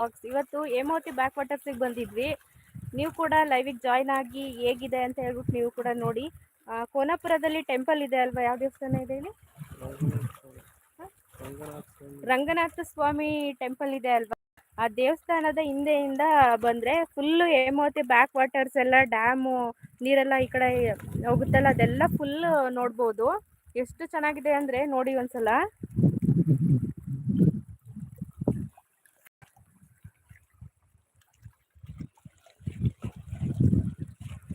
Box ಇವತ್ತು Hemavathi back ವಾಟರ್ಸಿಗೆ ಬಂದಿದ್ವಿ. ನೀವು ಕೂಡ ಲೈವಿಗೆ ಜಾಯ್ನ್ ಆಗಿ ಹೇಗಿದೆ ಅಂತ ಹೇಳ್ಬಿಟ್ಟು ನೀವು ಕೂಡ ನೋಡಿ. ಕೋನಾಪುರದಲ್ಲಿ ಟೆಂಪಲ್ ಇದೆ ಅಲ್ವಾ? ಯಾವ ದೇವಸ್ಥಾನ ಇದೆ ಇಲ್ಲಿ? ರಂಗನಾಥ ಸ್ವಾಮಿ ಟೆಂಪಲ್ ಇದೆ ಅಲ್ವಾ? ಆ ದೇವಸ್ಥಾನದ ಹಿಂದೆಯಿಂದ ಬಂದರೆ ಫುಲ್ಲು ಹೇಮಾವತಿ ಬ್ಯಾಕ್ ವಾಟರ್ಸ್ ಎಲ್ಲ ಡ್ಯಾಮು ನೀರೆಲ್ಲ ಈ ಕಡೆ ಹೋಗುತ್ತಲ್ಲ, ಅದೆಲ್ಲ ಫುಲ್ ನೋಡ್ಬೋದು. ಎಷ್ಟು ಚೆನ್ನಾಗಿದೆ ಅಂದರೆ ನೋಡಿ ಒಂದ್ಸಲ.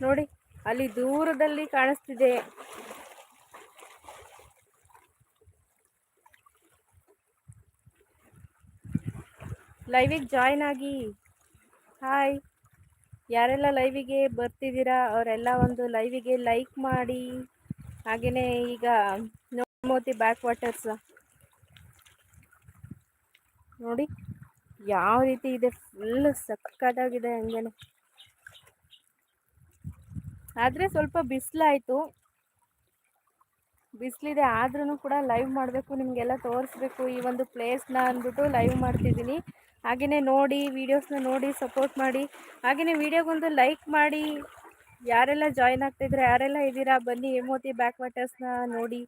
ನೋಡಿ, ಅಲ್ಲಿ ದೂರದಲ್ಲಿ ಕಾಣಿಸ್ತಿದೆ. ಲೈವಿಗೆ ಜಾಯ್ನ್ ಆಗಿ. ಹಾಯ್. ಯಾರೆಲ್ಲ ಲೈವಿಗೆ ಬರ್ತಿದ್ದೀರಾ, ಅವರೆಲ್ಲ ಒಂದು ಲೈವಿಗೆ ಲೈಕ್ ಮಾಡಿ. ಹಾಗೆಯೇ ಈಗ ನೋಮೋತಿ ಬ್ಯಾಕ್ ವಾಟರ್ಸ್ ನೋಡಿ, ಯಾವ ರೀತಿ ಇದೆ ಫುಲ್ ಸಕ್ಕತ್ತಾಗಿದೆ ಹಂಗೇನೆ. ಆದರೆ ಸ್ವಲ್ಪ ಬಿಸಿಲಾಯಿತು. ಬಿಸಿಲಿದೆ ಆದ್ರೂ ಕೂಡ ಲೈವ್ ಮಾಡಬೇಕು, ನಿಮಗೆಲ್ಲ ತೋರಿಸ್ಬೇಕು ಈ ಒಂದು ಪ್ಲೇಸ್ನ ಅಂದ್ಬಿಟ್ಟು ಲೈವ್ ಮಾಡ್ತಿದ್ದೀನಿ. ಹಾಗೆಯೇ ನೋಡಿ ವೀಡಿಯೋಸ್ನ ನೋಡಿ ಸಪೋರ್ಟ್ ಮಾಡಿ. ಹಾಗೆಯೇ ವೀಡಿಯೋಗೊಂದು ಲೈಕ್ ಮಾಡಿ. ಯಾರೆಲ್ಲ ಜಾಯ್ನ್ ಆಗ್ತಿದ್ರೆ ಯಾರೆಲ್ಲ ಇದ್ದೀರಾ, ಬನ್ನಿ ಹೇಮೋತಿ ಬ್ಯಾಕ್ ವಾಟರ್ಸ್ನ ನೋಡಿ.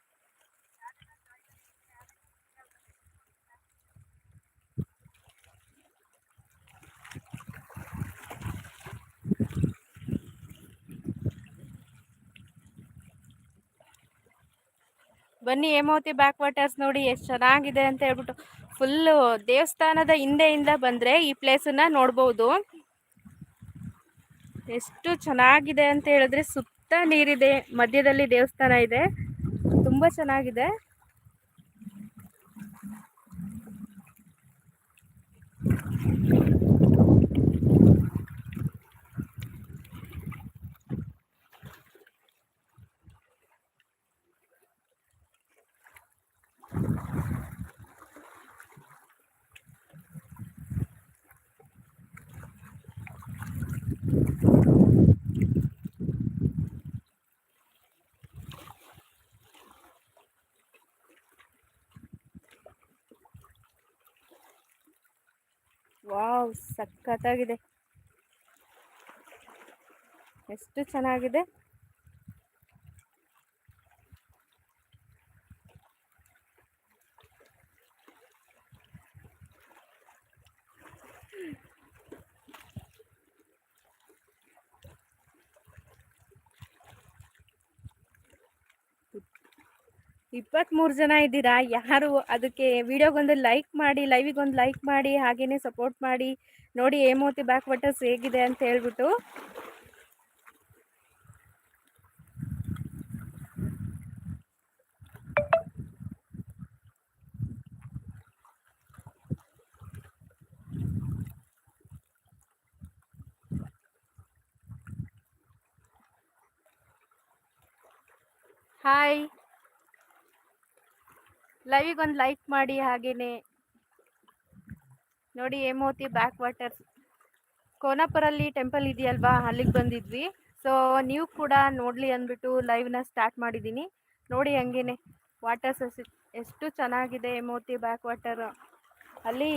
ಬನ್ನಿ ಹೇಮಾವತಿ ಬ್ಯಾಕ್ ವಾಟರ್ಸ್ ನೋಡಿ ಎಷ್ಟು ಚೆನ್ನಾಗಿದೆ ಅಂತ ಹೇಳ್ಬಿಟ್ಟು ಫುಲ್ಲು ದೇವಸ್ಥಾನದ ಹಿಂದೆಯಿಂದ ಬಂದರೆ ಈ ಪ್ಲೇಸನ್ನ ನೋಡ್ಬೋದು. ಎಷ್ಟು ಚೆನ್ನಾಗಿದೆ ಅಂತ ಹೇಳಿದ್ರೆ ಸುತ್ತ ನೀರಿದೆ, ಮಧ್ಯದಲ್ಲಿ ದೇವಸ್ಥಾನ ಇದೆ. ತುಂಬ ಚೆನ್ನಾಗಿದೆ. ವಾವ್ ಸಖತ್ತಾಗಿದೆ. ಎಷ್ಟು ಚೆನ್ನಾಗಿದೆ. ಇಪ್ಪತ್ತ್ಮೂರು ಜನ ಇದ್ದೀರಾ? ಯಾರು? ಅದಕ್ಕೆ ವಿಡಿಯೋಗೊಂದು ಲೈಕ್ ಮಾಡಿ, ಲೈವಿಗೊಂದು ಲೈಕ್ ಮಾಡಿ ಹಾಗೆಯೇ ಸಪೋರ್ಟ್ ಮಾಡಿ. ನೋಡಿ ಹೇಮೋತಿ ಬ್ಯಾಕ್ ವಾಟರ್ಸ್ ಹೇಗಿದೆ ಅಂತ ಹೇಳ್ಬಿಟ್ಟು. ಹಾಯ್ ಲೈವಿಗೆ ಒಂದು ಲೈಕ್ ಮಾಡಿ ಹಾಗೇನೆ. ನೋಡಿ ಹೇಮೋತಿ ಬ್ಯಾಕ್ ವಾಟರ್ಸ್ ಕೋನಾಪುರಲ್ಲಿ ಟೆಂಪಲ್ ಇದೆಯಲ್ವಾ? ಅಲ್ಲಿಗೆ ಬಂದಿದ್ವಿ. ಸೊ ನೀವು ಕೂಡ ನೋಡಲಿ ಅಂದ್ಬಿಟ್ಟು ಲೈವ್ನ ಸ್ಟಾರ್ಟ್ ಮಾಡಿದ್ದೀನಿ ನೋಡಿ ಹಂಗೇನೆ. ವಾಟರ್ಸ್ ಎಷ್ಟು ಚೆನ್ನಾಗಿದೆ ಹೇಮೋತಿ ಬ್ಯಾಕ್ ವಾಟರ್ ಅಲ್ಲಿ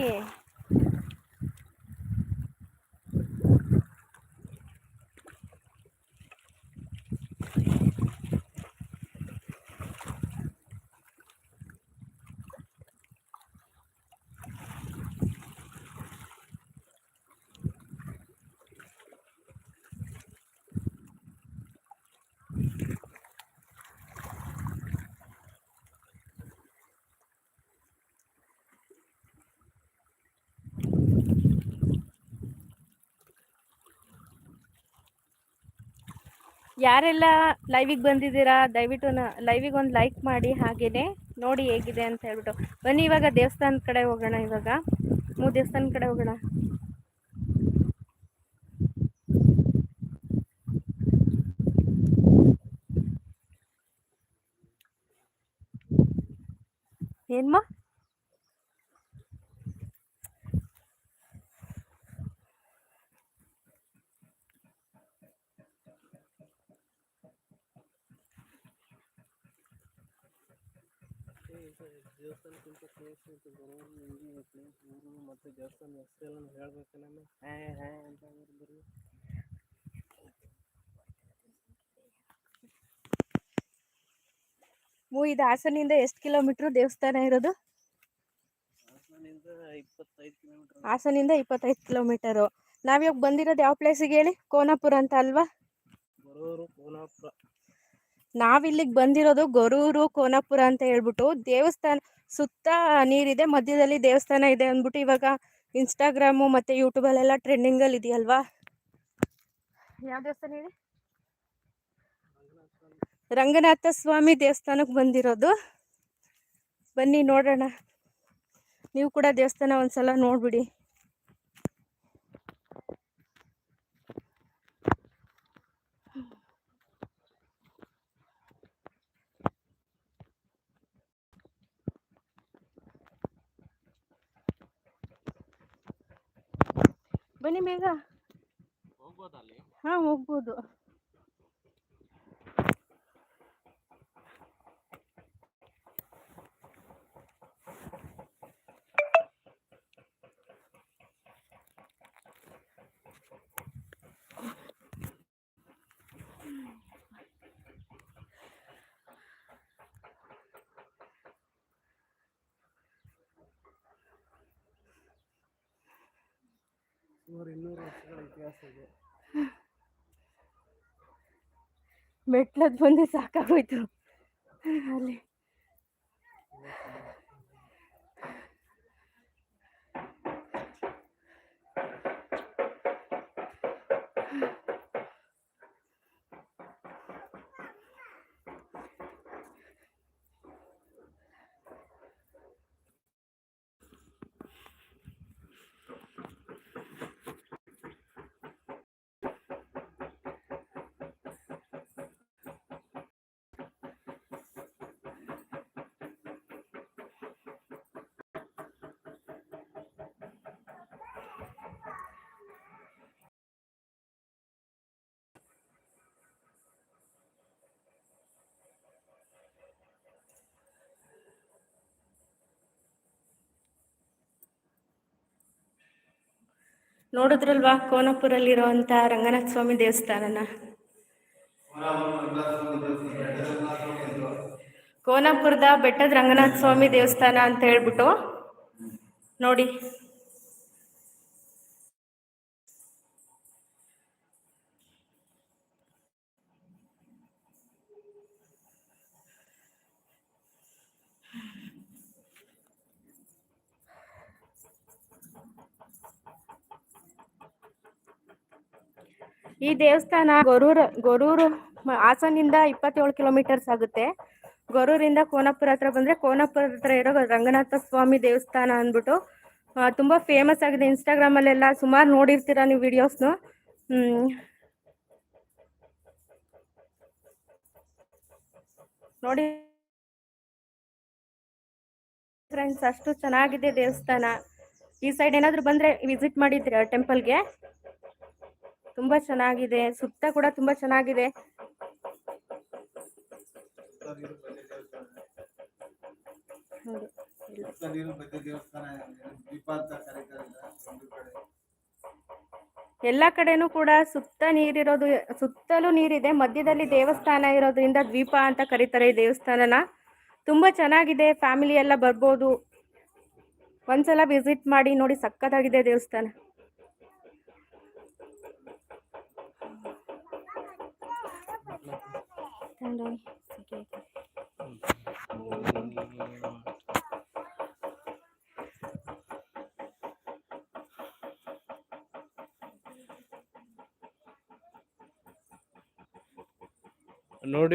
ಯಾರೆಲ್ಲ ಲೈವಿಗೆ ಬಂದಿದ್ದೀರಾ, ದಯವಿಟ್ಟು ಲೈವಿಗೆ ಒಂದು ಲೈಕ್ ಮಾಡಿ ಹಾಗೇ ನೋಡಿ ಹೇಗಿದೆ ಅಂತ ಹೇಳ್ಬಿಟ್ಟು. ಬನ್ನಿ ಇವಾಗ ದೇವಸ್ಥಾನದ ಕಡೆ ಹೋಗೋಣ ಇವಾಗ. ಮೂರು ದೇವಸ್ಥಾನದ ಕಡೆ ಹೋಗೋಣ. ಏನ್ಮಾ? ದೇವಸ್ಥಾನಕ್ಕಿಂತ ಪ್ಲೇಸ್ ಐತೆ ಬರೋರು ನಿಮಗೆ ಪ್ಲೇಸ್ ಊರು ಮತ್ತು ದೇವಸ್ಥಾನ ಹೆಸರೆಲ್ಲ ಹೇಳ್ಬೇಕು ನಾನು ಹ್ಯಾ ಹ್ಯಾ ಅಂತ ಬರೀ. ಮೂ ಇದು ಹಾಸನಿಂದ ಎಷ್ಟು ಕಿಲೋಮೀಟ್ರ್ ದೇವಸ್ಥಾನ ಇರೋದು? ಹಾಸನಿಂದ ಇಪ್ಪತ್ತೈದು ಕಿಲೋಮೀಟರ್. ಹಾಸನಿಂದ ಇಪ್ಪತ್ತೈದು ಕಿಲೋಮೀಟರು. ನಾವಿವಾಗ ಬಂದಿರೋದು ಯಾವ ಪ್ಲೇಸಿಗೆ ಹೇಳಿ? ಕೋನಾಪುರ ಅಂತ ಅಲ್ವಾ? ಬರೋರು ಕೋನಾಪುರ. ನಾವಿಲ್ಲಿಗೆ ಬಂದಿರೋದು ಗೊರೂರು ಕೋನಾಪುರ ಅಂತ ಹೇಳ್ಬಿಟ್ಟು ದೇವಸ್ಥಾನ ಸುತ್ತ ನೀರಿದೆ ಮಧ್ಯದಲ್ಲಿ ದೇವಸ್ಥಾನ ಇದೆ ಅಂದ್ಬಿಟ್ಟು ಇವಾಗ ಇನ್ಸ್ಟಾಗ್ರಾಮು ಮತ್ತು ಯೂಟ್ಯೂಬಲ್ಲೆಲ್ಲ ಟ್ರೆಂಡಿಂಗಲ್ಲಿ ಇದೆಯಲ್ವಾ? ಯಾವ ದೇವಸ್ಥಾನ ಇದೆ ರಂಗನಾಥ ಸ್ವಾಮಿ ದೇವಸ್ಥಾನಕ್ಕೆ ಬಂದಿರೋದು. ಬನ್ನಿ ನೋಡೋಣ. ನೀವು ಕೂಡ ದೇವಸ್ಥಾನ ಒಂದ್ಸಲ ನೋಡ್ಬಿಡಿ. ಬನ್ನಿ ಬೇಗ ಹೋಗ್ಬೋದು ಹಾ ಹಾಂ ಹೋಗ್ಬೋದು. ಸುಮಾರು ಇನ್ನೂರು ವರ್ಷಗಳ ಇತಿಹಾಸ ಇದೆ. ಮೆಟ್ಲದ್ ಬಂದು ಸಾಕಾಗೋಯ್ತು. ಅಲ್ಲಿ ನೋಡಿದ್ರಲ್ವಾ? ಕೋನಪುರಲ್ಲಿರೋವಂಥ ರಂಗನಾಥ ಸ್ವಾಮಿ ದೇವಸ್ಥಾನನ? ಕೋನಪುರದ ಬೆಟ್ಟದ ರಂಗನಾಥ ಸ್ವಾಮಿ ದೇವಸ್ಥಾನ ಅಂತ ಹೇಳ್ಬಿಟ್ಟು ನೋಡಿ. ಈ ದೇವಸ್ಥಾನ ಗೊರೂರು ಗೊರೂರು ಹಾಸನಿಂದ ಇಪ್ಪತ್ತೇಳು ಕಿಲೋಮೀಟರ್ಸ್ ಆಗುತ್ತೆ. ಗೊರೂರಿಂದ ಕೋನಪುರ ಹತ್ರ ಬಂದರೆ ಕೋನಪುರ ಹತ್ರ ಇರೋ ರಂಗನಾಥ ಸ್ವಾಮಿ ದೇವಸ್ಥಾನ ಅಂದ್ಬಿಟ್ಟು ತುಂಬಾ ತುಂಬ ಫೇಮಸ್ ಆಗಿದೆ. ಇನ್ಸ್ಟಾಗ್ರಾಮಲ್ಲೆಲ್ಲ ಸುಮಾರು ನೋಡಿರ್ತೀರ ನೀವು ವಿಡಿಯೋಸ್ನು ನೋಡಿ. ಫ್ರೆಂಡ್ಸ್ ಅಷ್ಟು ಚೆನ್ನಾಗಿದೆ ದೇವಸ್ಥಾನ. ಈ ಸೈಡ್ ಏನಾದರೂ ಬಂದರೆ ವಿಸಿಟ್ ಮಾಡಿದ್ರೆ ಟೆಂಪಲ್ಗೆ ತುಂಬ ಚೆನ್ನಾಗಿದೆ, ಸುತ್ತ ಕೂಡ ತುಂಬಾ ಚೆನ್ನಾಗಿದೆ. ಎಲ್ಲಾ ಕಡೆನು ಕೂಡ ಸುತ್ತ ನೀರಿರೋದು, ಸುತ್ತಲೂ ನೀರಿದೆ, ಮಧ್ಯದಲ್ಲಿ ದೇವಸ್ಥಾನ ಇರೋದ್ರಿಂದ ದ್ವೀಪ ಅಂತ ಕರೀತಾರೆ ಈ ದೇವಸ್ಥಾನನ. ತುಂಬಾ ಚೆನ್ನಾಗಿದೆ, ಫ್ಯಾಮಿಲಿ ಎಲ್ಲ ಬರ್ಬೋದು. ಒಂದ್ಸಲ ವಿಸಿಟ್ ಮಾಡಿ ನೋಡಿ ಸಕ್ಕತ್ತಾಗಿದೆ ದೇವಸ್ಥಾನ. ನೋಡಿ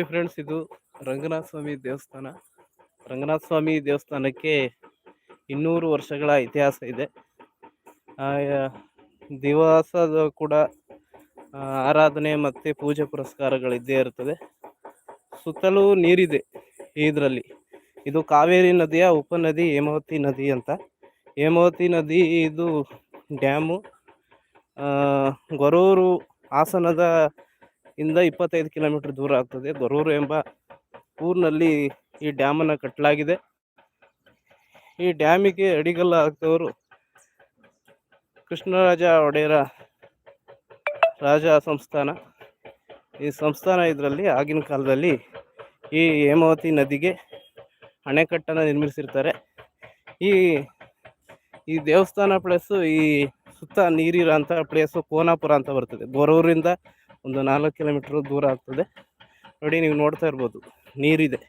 ಫ್ರೆಂಡ್ಸ್ ಇದು ರಂಗನಾಥ ಸ್ವಾಮಿ ದೇವಸ್ಥಾನ. ರಂಗನಾಥ ಸ್ವಾಮಿ ದೇವಸ್ಥಾನಕ್ಕೆ ಇನ್ನೂರು ವರ್ಷಗಳ ಇತಿಹಾಸ ಇದೆ. ದಿವಸದ ಕೂಡ ಆರಾಧನೆ ಮತ್ತು ಪೂಜೆ ಪುರಸ್ಕಾರಗಳಿದ್ದೇ ಇರ್ತದೆ. ಸುತ್ತಲೂ ನೀರಿದೆ ಇದರಲ್ಲಿ. ಇದು ಕಾವೇರಿ ನದಿಯ ಉಪನದಿ ಹೇಮಾವತಿ ನದಿ ಅಂತ. ಹೇಮಾವತಿ ನದಿ ಇದು ಡ್ಯಾಮು. ಗೊರೂರು ಹಾಸನದ ಇಂದ ಇಪ್ಪತ್ತೈದು ಕಿಲೋಮೀಟರ್ ದೂರ ಆಗ್ತದೆ. ಗೊರೂರು ಎಂಬ ಊರಿನಲ್ಲಿ ಈ ಡ್ಯಾಮನ್ನು ಕಟ್ಟಲಾಗಿದೆ ಈ ಡ್ಯಾಮಿಗೆ ಅಡಿಗಲ್ಲ ಆಗ್ತವರು ಕೃಷ್ಣರಾಜ ಒಡೆಯರ ರಾಜ ಸಂಸ್ಥಾನ. ಈ ಸಂಸ್ಥಾನ ಇದರಲ್ಲಿ ಆಗಿನ ಕಾಲದಲ್ಲಿ ಈ ಹೇಮಾವತಿ ನದಿಗೆ ಅಣೆಕಟ್ಟನ್ನು ನಿರ್ಮಿಸಿರ್ತಾರೆ. ಈ ಈ ದೇವಸ್ಥಾನ ಪ್ಲೇಸು ಈ ಸುತ್ತ ನೀರಿರೋಂಥ ಪ್ಲೇಸು ಕೋನಾಪುರ ಅಂತ ಬರ್ತದೆ. ಬೋರೂರಿಂದ ಒಂದು ನಾಲ್ಕು ಕಿಲೋಮೀಟ್ರ್ ದೂರ ಆಗ್ತದೆ. ನೋಡಿ, ನೀವು ನೋಡ್ತಾ ಇರ್ಬೋದು, ನೀರಿದೆ.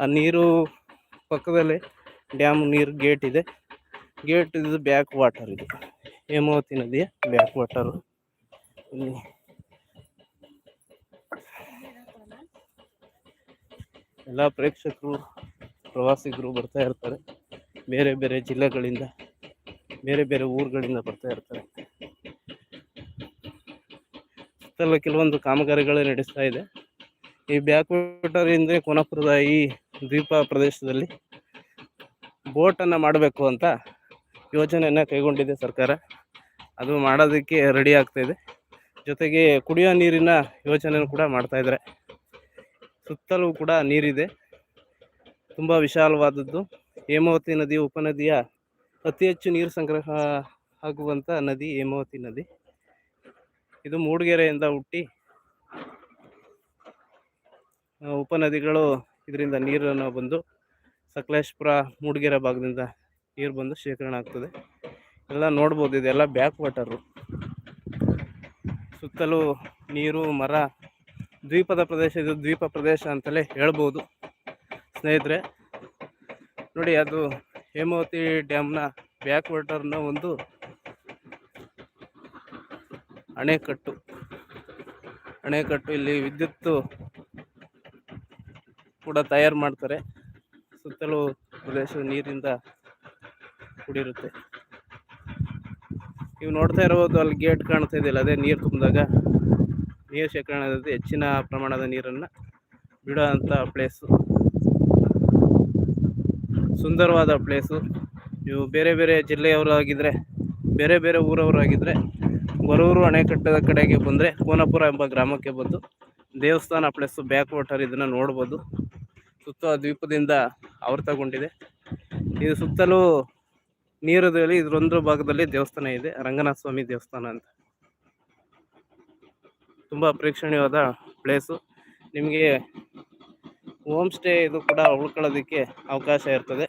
ಆ ನೀರು ಪಕ್ಕದಲ್ಲೇ ಡ್ಯಾಮ್ ನೀರು ಗೇಟ್ ಇದೆ. ಗೇಟ್ ಇದು ಬ್ಯಾಕ್ ವಾಟರ್ ಇದು. ಹೇಮಾವತಿ ನದಿಯ ಬ್ಯಾಕ್ ವಾಟರು. ಎಲ್ಲ ಪ್ರೇಕ್ಷಕರು, ಪ್ರವಾಸಿಗರು ಬರ್ತಾ ಇರ್ತಾರೆ. ಬೇರೆ ಬೇರೆ ಜಿಲ್ಲೆಗಳಿಂದ, ಬೇರೆ ಬೇರೆ ಊರುಗಳಿಂದ ಬರ್ತಾ ಇರ್ತಾರೆ. ಸುತ್ತಲೂ ಕೆಲವೊಂದು ಕಾಮಗಾರಿಗಳು ನಡೆಸ್ತಾ ಇದೆ. ಈ ಬ್ಯಾಕ್ ವಾಟರ್ ಇಂದ ಕೋನಾಪುರದ ಈ ದ್ವೀಪ ಪ್ರದೇಶದಲ್ಲಿ ಬೋಟನ್ನು ಮಾಡಬೇಕು ಅಂತ ಯೋಜನೆಯನ್ನು ಕೈಗೊಂಡಿದೆ ಸರ್ಕಾರ. ಅದು ಮಾಡೋದಕ್ಕೆ ರೆಡಿ ಆಗ್ತಾ ಇದೆ. ಜೊತೆಗೆ ಕುಡಿಯೋ ನೀರಿನ ಯೋಜನೆ ಕೂಡ ಮಾಡ್ತಾ ಇದ್ದಾರೆ. ಸುತ್ತಲೂ ಕೂಡ ನೀರಿದೆ. ತುಂಬ ವಿಶಾಲವಾದದ್ದು. ಹೇಮಾವತಿ ನದಿ ಉಪನದಿಯ ಅತಿ ಹೆಚ್ಚು ನೀರು ಸಂಗ್ರಹ ಆಗುವಂಥ ನದಿ ಹೇಮಾವತಿ ನದಿ. ಇದು ಮೂಡಿಗೆರೆಯಿಂದ ಹುಟ್ಟಿ ಉಪನದಿಗಳು ಇದರಿಂದ ನೀರನ್ನು ಬಂದು ಸಕಲೇಶ್ಪುರ ಮೂಡಿಗೆರೆ ಭಾಗದಿಂದ ನೀರು ಬಂದು ಶೇಖರಣೆ ಆಗ್ತದೆ. ಎಲ್ಲ ನೋಡ್ಬೋದು, ಇದೆಲ್ಲ ಬ್ಯಾಕ್ ವಾಟರು. ಸುತ್ತಲೂ ನೀರು, ಮರ ದ್ವೀಪದ ಪ್ರದೇಶ ಇದು ದ್ವೀಪ ಪ್ರದೇಶ ಅಂತಲೇ ಹೇಳ್ಬೋದು. ಸ್ನೇಹಿತರೆ, ನೋಡಿ ಅದು ಹೇಮಾವತಿ ಡ್ಯಾಮ್ನ ಬ್ಯಾಕ್ ವಾಟರ್ನ ಒಂದು ಅಣೆಕಟ್ಟು. ಅಣೆಕಟ್ಟು ಇಲ್ಲಿ ವಿದ್ಯುತ್ತು ಕೂಡ ತಯಾರು ಮಾಡ್ತಾರೆ. ಸುತ್ತಲೂ ಪ್ರದೇಶ ನೀರಿಂದ ಕೂಡಿರುತ್ತೆ. ನೀವು ನೋಡ್ತಾ ಇರ್ಬೋದು ಅಲ್ಲಿ ಗೇಟ್ ಕಾಣ್ತಾ ಇದೆಯಲ್ಲ ಅದೇ ನೀರು ತುಂಬಿದಾಗ. ನೀರು ಶೇಖರಣೆ ಹೆಚ್ಚಿನ ಪ್ರಮಾಣದ ನೀರನ್ನು ಬಿಡುವಂಥ ಪ್ಲೇಸು ಸುಂದರವಾದ ಪ್ಲೇಸು ಇವು ಬೇರೆ ಬೇರೆ ಜಿಲ್ಲೆಯವರು ಆಗಿದ್ದರೆ ಬೇರೆ ಬೇರೆ ಊರವರು ಆಗಿದ್ದರೆ ಗೊರೂರು ಅಣೆಕಟ್ಟದ ಕಡೆಗೆ ಬಂದರೆ ಕೋನಪುರ ಎಂಬ ಗ್ರಾಮಕ್ಕೆ ಬಂದು ದೇವಸ್ಥಾನ ಪ್ಲೇಸು ಬ್ಯಾಕ್ ವಾಟರ್ ಇದನ್ನು ನೋಡ್ಬೋದು. ಸುತ್ತ ದ್ವೀಪದಿಂದ ಆವೃತಗೊಂಡಿದೆ ಇದು ಸುತ್ತಲೂ ನೀರದಲ್ಲಿ ಇದರೊಂದು ಭಾಗದಲ್ಲಿ ದೇವಸ್ಥಾನ ಇದೆ, ರಂಗನಾಥ ಸ್ವಾಮಿ ದೇವಸ್ಥಾನ ಅಂತ. ತುಂಬ ಪ್ರೇಕ್ಷಣೀಯವಾದ ಪ್ಲೇಸು ನಿಮಗೆ ಹೋಮ್ ಸ್ಟೇ ಇದು ಕೂಡ ಉಳ್ಕೊಳ್ಳೋದಕ್ಕೆ ಅವಕಾಶ ಇರ್ತದೆ.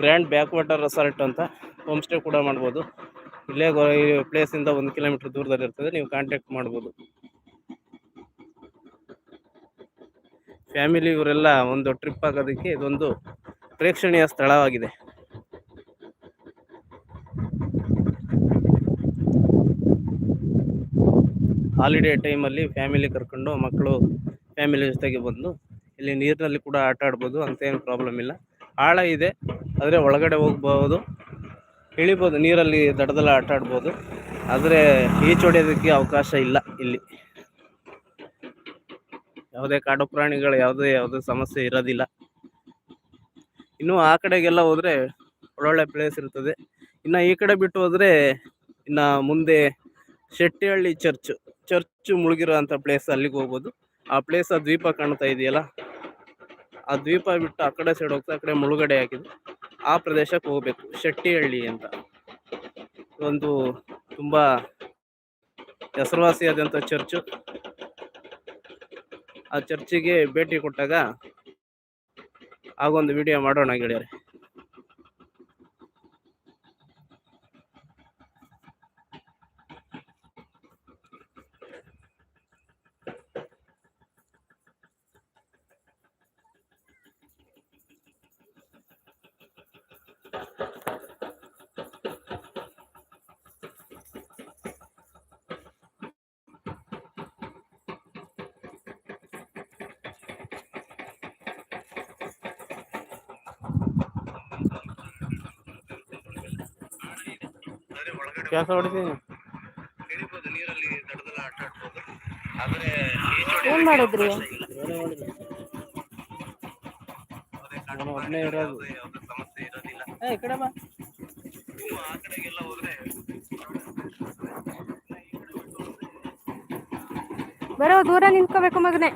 ಗ್ರ್ಯಾಂಡ್ ಬ್ಯಾಕ್ ವಾಟರ್ ರೆಸಾರ್ಟ್ ಅಂತ ಹೋಮ್ ಸ್ಟೇ ಕೂಡ ಮಾಡ್ಬೋದು. ಇಲ್ಲೇ ಈ ಪ್ಲೇಸಿಂದ ಒಂದು ಕಿಲೋಮೀಟ್ರ್ ದೂರದಲ್ಲಿ ಇರ್ತದೆ, ನೀವು ಕಾಂಟ್ಯಾಕ್ಟ್ ಮಾಡ್ಬೋದು. ಫ್ಯಾಮಿಲಿ ಇವರೆಲ್ಲ ಒಂದು ಟ್ರಿಪ್ ಆಗೋದಕ್ಕೆ ಇದೊಂದು ಪ್ರೇಕ್ಷಣೀಯ ಸ್ಥಳವಾಗಿದೆ. ಹಾಲಿಡೇ ಟೈಮಲ್ಲಿ ಫ್ಯಾಮಿಲಿ ಕರ್ಕೊಂಡು ಮಕ್ಕಳು ಫ್ಯಾಮಿಲಿ ಜೊತೆಗೆ ಬಂದು ಇಲ್ಲಿ ನೀರಿನಲ್ಲಿ ಕೂಡ ಆಟ ಆಡ್ಬೋದು ಅಂತ ಏನು ಪ್ರಾಬ್ಲಮ್ ಇಲ್ಲ. ಆಳ ಇದೆ, ಆದರೆ ಒಳಗಡೆ ಹೋಗ್ಬೋದು, ಇಳಿಬೋದು, ನೀರಲ್ಲಿ ದಡದಲ್ಲಿ ಆಟ ಆಡ್ಬೋದು, ಆದರೆ ಈಚ್ ಹೊಡೆಯೋದಕ್ಕೆ ಅವಕಾಶ ಇಲ್ಲ ಇಲ್ಲಿ. ಯಾವುದೇ ಕಾಡು ಪ್ರಾಣಿಗಳು, ಯಾವುದೇ ಯಾವುದೇ ಸಮಸ್ಯೆ ಇರೋದಿಲ್ಲ. ಇನ್ನು ಆ ಕಡೆಗೆಲ್ಲ ಹೋದರೆ ಒಳ್ಳೊಳ್ಳೆ ಪ್ಲೇಸ್ ಇರ್ತದೆ. ಇನ್ನು ಈ ಕಡೆ ಬಿಟ್ಟು ಹೋದರೆ ಇನ್ನು ಮುಂದೆ ಶೆಟ್ಟಿಹಳ್ಳಿ ಚರ್ಚ್ ಚರ್ಚ್ ಮುಳುಗಿರೋಂಥ ಪ್ಲೇಸ್ ಅಲ್ಲಿಗೆ ಹೋಗ್ಬೋದು. ಆ ಪ್ಲೇಸ್ ಆ ದ್ವೀಪ ಕಾಣ್ತಾ ಇದೆಯಲ್ಲ? ಆ ದ್ವೀಪ ಬಿಟ್ಟು ಆ ಕಡೆ ಸೈಡ್ ಹೋಗ್ತಾ, ಆ ಕಡೆ ಮುಳುಗಡೆ ಆಗಿದೆ. ಆ ಪ್ರದೇಶಕ್ಕೆ ಹೋಗ್ಬೇಕು. ಶೆಟ್ಟಿಹಳ್ಳಿ ಅಂತ. ಒಂದು ತುಂಬ ಹೆಸರುವಾಸಿಯಾದಂಥ ಚರ್ಚು. ಆ ಚರ್ಚಿಗೆ ಭೇಟಿ ಕೊಟ್ಟಾಗ ಆಗೊಂದು ವಿಡಿಯೋ ಮಾಡೋಣ ಗೆಳೆಯರೆ. ಕೆಲಸ ಹೊಡಿತೀನಿ. ನೀರಲ್ಲಿ ದಡದಲ್ಲಿ ಆಟ ಆಡ್ಬೋದು. ಆದರೆ ಏನು ಮಾಡಿದ್ರಿ? ಒಬ್ಬನೇ ಇರೋದು. ಏ ಬರೋ ದೂರ ನಿಂತ್ಕೋಬೇಕು ಮಗನೇ.